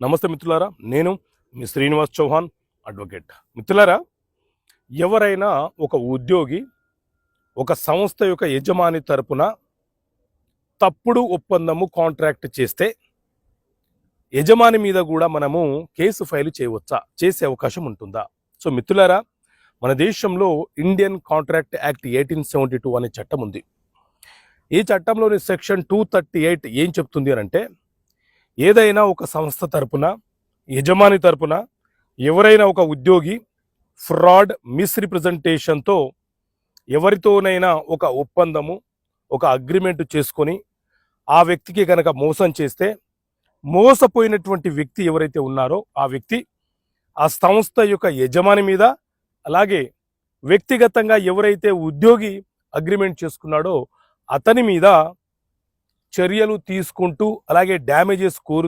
నమస్తే మిత్రులారా నేను మీ శ్రీనివాస్ చౌహాన్ అడ్వకేట్. మిత్రులారా ఎవరైనా ఒక ఉద్యోగి ఒక సంస్థ యొక్క యజమాని తరపున తప్పుడు ఒప్పందము కాంట్రాక్ట్ చేస్తే యజమాని మీద కూడా మనము కేసు ఫైల్ చేయవచ్చా? చేసే అవకాశం ఉంటుందా? సో మిత్రులారా మన దేశంలో Indian contract act eighteen seventy two అనే చట్టం ఉంది. ఈ చట్టంలోని సెక్షన్ టూ థర్టీ ఎయిట్ ఏం చెప్తుంది అని అంటే ఏదైనా ఒక సంస్థ తరపున యజమాని తరపున ఎవరైనా ఒక ఉద్యోగి ఫ్రాడ్ మిస్రిప్రజెంటేషన్తో ఎవరితోనైనా ఒక ఒప్పందము ఒక అగ్రిమెంట్ చేసుకొని ఆ వ్యక్తికి కనుక మోసం చేస్తే మోసపోయినటువంటి వ్యక్తి ఎవరైతే ఉన్నారో ఆ వ్యక్తి ఆ సంస్థ యొక్క యజమాని మీద అలాగే వ్యక్తిగతంగా ఎవరైతే ఉద్యోగి అగ్రిమెంట్ చేసుకున్నాడో అతని మీద చర్యలు తీసుకుంటూ అలాగే డ్యామేజెస్ కోరు